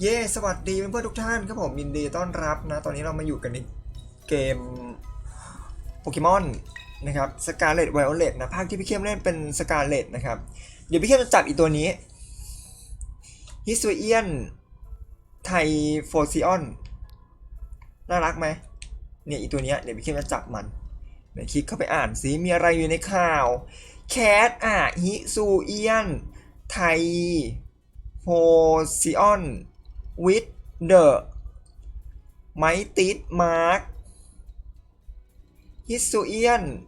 เย้สวัสดีเพื่อนๆทุกท่านครับผมยินดีต้อนรับนะ ตอนนี้เรามาอยู่กันในเกมโปเกมอนนะครับสกาเลตไวโอเลตนะ ภาคที่พี่เข้มเล่นเป็นสกาเลตนะครับ เดี๋ยวพี่เข้มจะจับอีกตัวนี้ฮิสเอียนไทโฟซิออนน่ารักไหมเนี่ยอีตัวเนี้ยเดี๋ยวพี่เข้มจะจับมันเดี๋ยวคลิกเข้าไปอ่านซิมีอะไรอยู่ในข่าวแคทอะฮิซูเอียนไทโฟซิออน with the mighty mark Hisuian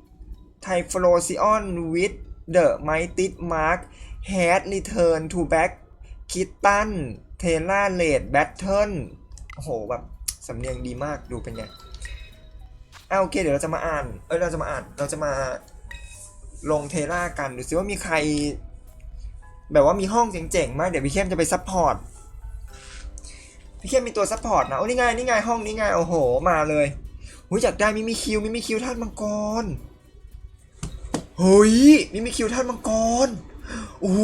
Typhlosion with the mighty mark had returned to back Kitten t e l a l a t e Battle โอ้โหแบบสำเนียงดีมากดูเป็นไงอ่าโอเค เดี๋ยวเราจะมาอ่าน เอ้ยเราจะมาอ่าน เราจะมาลงเทล่ากัน ดูซิว่ามีใคร แบบว่ามีห้องเจ๋งๆมาก เดี๋ยวพี่เข้มจะไปซัพพอร์ต พี่เข้มมีตัวซัพพอร์ตนะ โอ้นี่ไงนี่ไงห้องนี้ไงโอ้โห มาเลยหูยอยากได้มิมิคิวมิมิคิวท่านมังกรเฮ้ยมิมิคิวท่านมังกรโอ้โห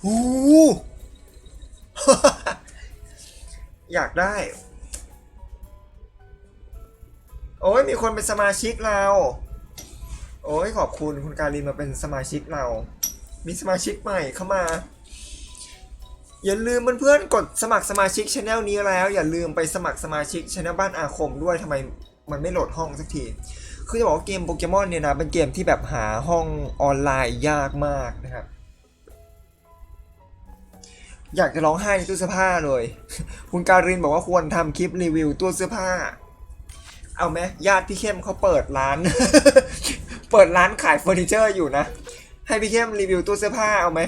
โอ้หอยากได้ โอ้ยมีคนเป็นสมาชิกเรา โอ้ยขอบคุณคุณการินมาเป็นสมาชิกเรา มีสมาชิกใหม่เข้ามา อย่าลืมเพื่อนๆกดสมัครสมาชิกช anel นี้แล้ว อย่าลืมไปสมัครสมาชิกช anel บ้านอาคมด้วยทำไมมันไม่โหลดห้องสักที คือจะบอกว่าเกมโปเกมอนเนี่ยนะเป็นเกมที่แบบหาห้องออนไลน์ยากมากนะครับ อยากจะร้องไห้ในตู้เสื้อผ้าเลย คุณการินบอกว่าควรทำคลิปรีวิวตู้เสื้อผ้า เอาไหมญาติพี่เข้มเขาเปิดร้าน เปิดร้านขายเฟอร์นิเจอร์อยู่นะ ให้พี่เข้มรีวิวตู้เสื้อผ้าเอาไหม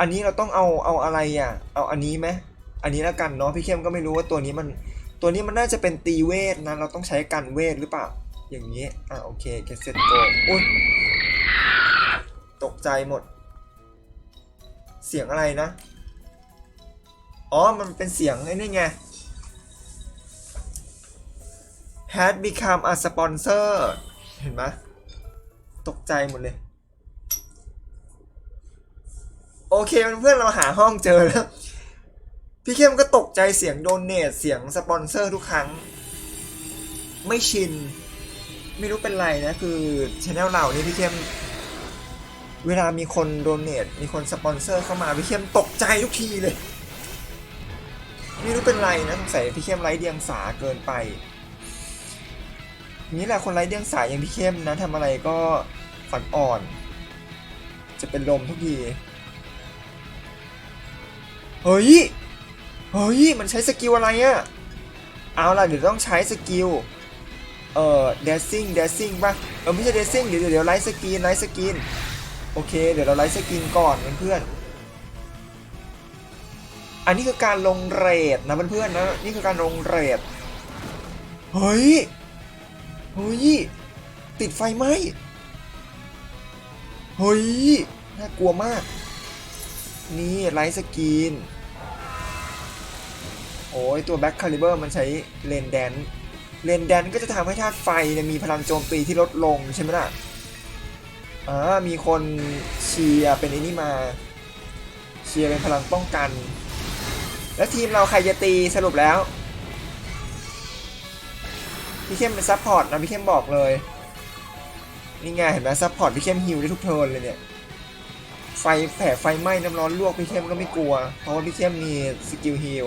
อันนี้เราต้องเอาเอาอะไรอะ เอาอันนี้ไหมอันนี้แล้วกันเนาะพี่เข้มก็ไม่รู้ว่าตัวนี้มันตัวนี้มันน่าจะเป็นตีเวทนะเราต้องใช้กันเวทหรือเปล่า อย่างนี้อะโอเคแกเซ็ตโกอุ้ยตกใจหมด เสียงอะไรนะ อ๋อ มันเป็นเสียงไอ้นี่ไง had become a sponsor เห็นไหมตกใจหมดเลย โอเคเพื่อนเราหาห้องเจอแล้ว พี่เข้มก็ตกใจเสียงโดนเนทเสียงสปอนเซอร์ทุกครั้ง ไม่ชิน ไม่รู้เป็นไรนะคือช anel เรานี่พี่เข้มเวลามีคนโดนเนทมีคนสปอนเซอร์เข้ามาพี่เข้มตกใจทุกทีเลย ไม่รู้เป็นไรนะสงสัยพี่เข้มไร้เดียงสาเกินไป นี่แหละคนไร้เดียงสาอย่างพี่เข้มนะทำอะไรก็ขวัญอ่อน จะเป็นลมทุกที เฮ้ย เฮ้ย มันใช้สกิลอะไรอะเอาล่ะเดี๋ยวต้องใช้สกิล เอ่อ dashing dashing ป่ะ เออไม่ใช่ dashing เดี๋ยวเดี๋ยวเดี๋ยวไลท์สกินไลท์สกิน โอเค เดี๋ยวเราไลท์สกินก่อนเพื่อนอันนี้คือการลงเรทนะเพื่อนๆนะ นี่คือการลงเรท เฮ้ย เฮ้ย ติดไฟไหม เฮ้ย น่ากลัวมาก นี่ไลท์สกรีน โอ้ยตัวแบ็คคาลิเบอร์มันใช้เลนแดน เลนแดนก็จะทำให้ธาตุไฟมีพลังโจมตีที่ลดลงใช่ไหมล่ะอ่ามีคนเชียร์เป็นไอ้นี่มา เชียร์เป็นพลังป้องกัน แล้วทีมเราใครจะตีสรุปแล้ว พี่เข้มเป็นซัพพอร์ตนะพี่เข้มบอกเลย นี่ไงเห็นไหมซัพพอร์ตพี่เข้มฮิวได้ทุกเทิร์นเลยเนี่ย ไฟแผลไฟไหม้น้ำร้อนลวกพี่เข้มก็ไม่กลัว เพราะว่าพี่เข้มมีสกิลฮิล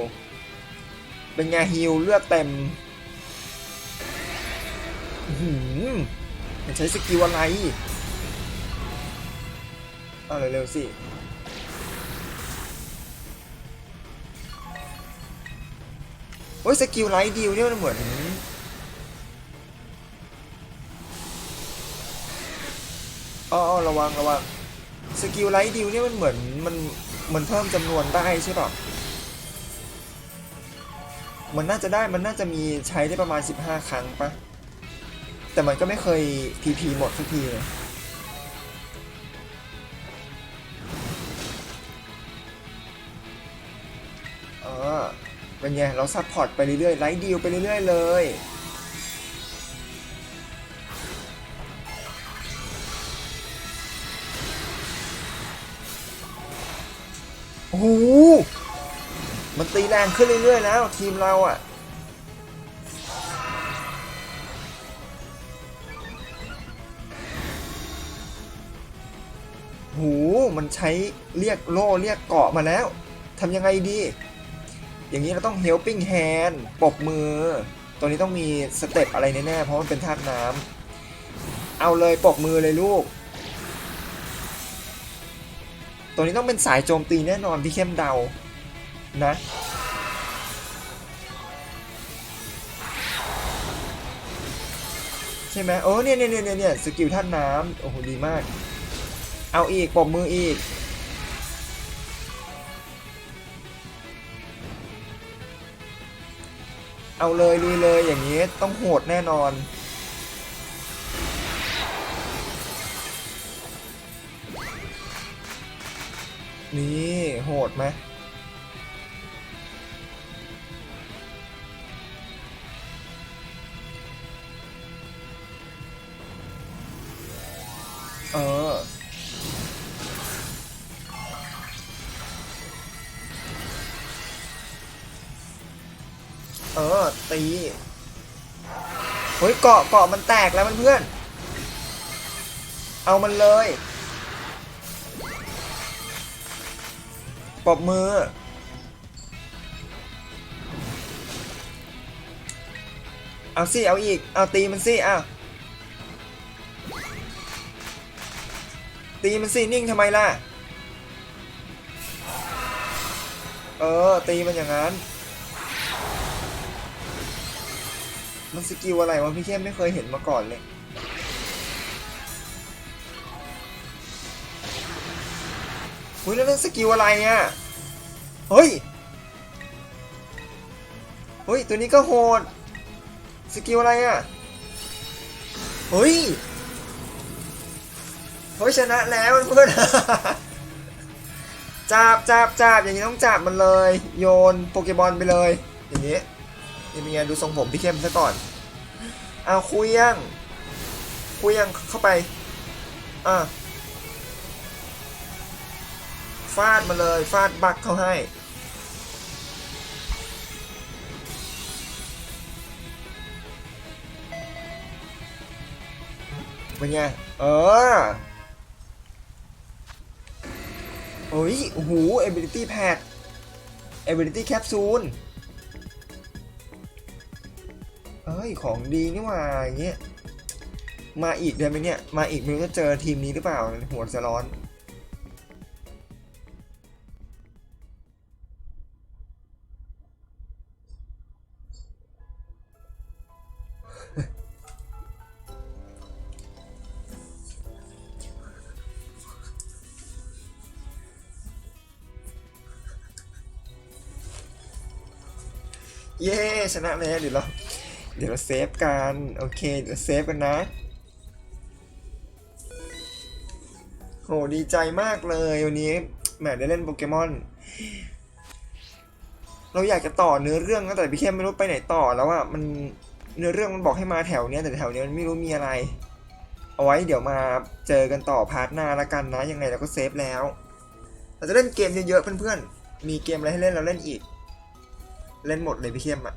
เป็นไงฮิลเลือดเต็มอื้อหืมันใช้สกิลอะไรเอาเร็วๆสิโอ้ยสกิลไลท์ดิวเนี่ยมันเหมือนอ๋อระวังระวัง สกิลไลท์ดิวเนี่ยมันเหมือนมันมันเพิ่มจำนวนได้ใช่ป่ะมันน่าจะได้มันน่าจะมีใช้ได้ประมาณ 15 ครั้งปะแต่มันก็ไม่เคย PP หมดสักทีเลยอ๋อเป็นไง เราซัพพอร์ตไปเรื่อยๆไลท์ดิวไปเรื่อยๆเลย โอ้โหมันตีแรงขึ้นเรื่อยๆแล้ว ทีมเราอะโหมันใช้เรียกโล่เรียกเกาะมาแล้วทำยังไงดี อย่างนี้เราต้อง helping hand ปรบมือ ตัวนี้ต้องมีสเต็ปอะไรแน่ๆเพราะมันเป็นธาตุน้ำเอาเลยปรบมือเลยลูก ตัวนี้ต้องเป็นสายโจมตีแน่นอนพี่เข้มเดา นะ ใช่ไหมโอ้เนี่ยเนี่ยเนี่ยเนี่ยสกิลท่านน้ำโอ้โหดีมาก เอาอีกปรบมืออีก เอาเลยลุยเลยอย่างนี้ต้องโหดแน่นอน นี่โหดไหมเออ เออ ตีเฮ้ยเกาะเกาะมันแตกแล้วมันเพื่อน เอามันเลย ปรบมือ เอาสิเอาอีก เอาตีมันสิเอาตีมันสินิ่งทำไมล่ะ เออ ตีมันอย่างนั้น มันสกิลอะไรวะพี่เข้มไม่เคยเห็นมาก่อนเลย เฮ้ยแล้วนั่นสกิลอะไรอะ เฮ้ย เฮ้ย ตัวนี้ก็โหด สกิลอะไรอะ เฮ้ย เฮ้ยชนะแล้วเพื่อนจับจับจับอย่างนี้ต้องจับมันเลย โยนโปเกมอนไปเลย อย่างนี้ยังมีไงดูทรงผมพี่เข้มซะก่อนเอาคุยยังคุยยังเข้าไป อะ ฟาดมาเลย ฟาดบักเขาให้ เป็นไง เออเฮ้ยโอ้โห ability pad ability capsule เอ้ย ของดีนี่ว่าอย่างเงี้ย มาอีกได้ไหมเนี่ย มาอีกม่รู้จะเจอทีมนี้หรือเปล่า หัวจะร้อน เย้ชนะแล้วเดี๋ยวเราเดี๋ยวเราเซฟกันโอเคเดี๋ยวเซฟกันนะโหดีใจมากเลยวันนี้แหมได้เล่นโปเกมอน เราอยากจะต่อเนื้อเรื่องนะแต่พี่เข้มไม่รู้ไปไหนต่อแล้วอะมันเนื้อเรื่องมันบอกให้มาแถวเนี้ยแต่แถวเนี้ยมันไม่รู้มีอะไร เอาไว้เดี๋ยวมาเจอกันต่อพาร์ทหน้าละกันนะยังไงเราก็เซฟแล้ว เราจะเล่นเกมเยอะๆเพื่อนๆมีเกมอะไรให้เล่นเราเล่นอีก เล่นหมดเลยพี่เข้มอะ